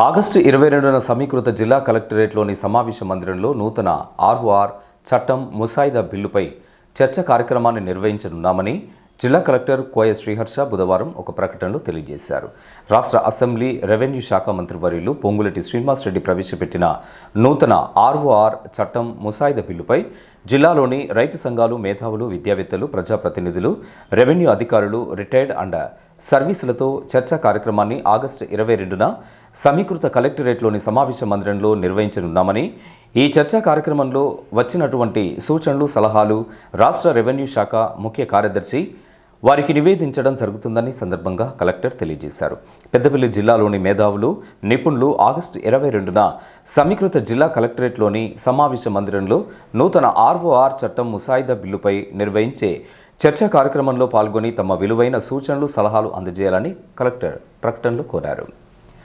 August ఇరవై రెండున సమీకృత జిల్లా కలెక్టరేట్లోని సమావేశ మందిరంలో నూతన ఆర్ఓఆర్ చట్టం ముసాయిదా బిల్లుపై చర్చ కార్యక్రమాన్ని నిర్వహించనున్నామని జిల్లా కలెక్టర్ కోయ శ్రీహర్ష బుధవారం ఒక ప్రకటనలో తెలియజేశారు. రాష్ట్ర అసెంబ్లీ రెవెన్యూ శాఖ మంత్రివర్యులు పొంగులటి శ్రీనివాస్ రెడ్డి ప్రవేశపెట్టిన నూతన ఆర్ఓఆర్ చట్టం ముసాయిదా బిల్లుపై జిల్లాలోని రైతు సంఘాలు మేధావులు విద్యావేత్తలు ప్రజాప్రతినిధులు రెవెన్యూ అధికారులు రిటైర్డ్ అండ్ సర్వీసులతో చర్చా కార్యక్రమాన్ని ఆగస్టు ఇరవై రెండున సమీకృత కలెక్టరేట్లోని సమావేశ మందిరంలో నిర్వహించనున్నామని ఈ చర్చా కార్యక్రమంలో వచ్చినటువంటి సూచనలు సలహాలు రాష్ట్ర రెవెన్యూ శాఖ ముఖ్య కార్యదర్శి వారికి నివేదించడం జరుగుతుందని సందర్భంగా కలెక్టర్ తెలియజేశారు. పెద్దపల్లి జిల్లాలోని మేధావులు నిపుణులు ఆగస్టు ఇరవై రెండున సమీకృత జిల్లా కలెక్టరేట్లోని సమావేశ మందిరంలో నూతన ఆర్ఓఆర్ చట్టం ముసాయిదా బిల్లుపై నిర్వహించే చర్చా కార్యక్రమంలో పాల్గొని తమ విలువైన సూచనలు సలహాలు అందజేయాలని కలెక్టర్ ప్రకటనలో కోరారు.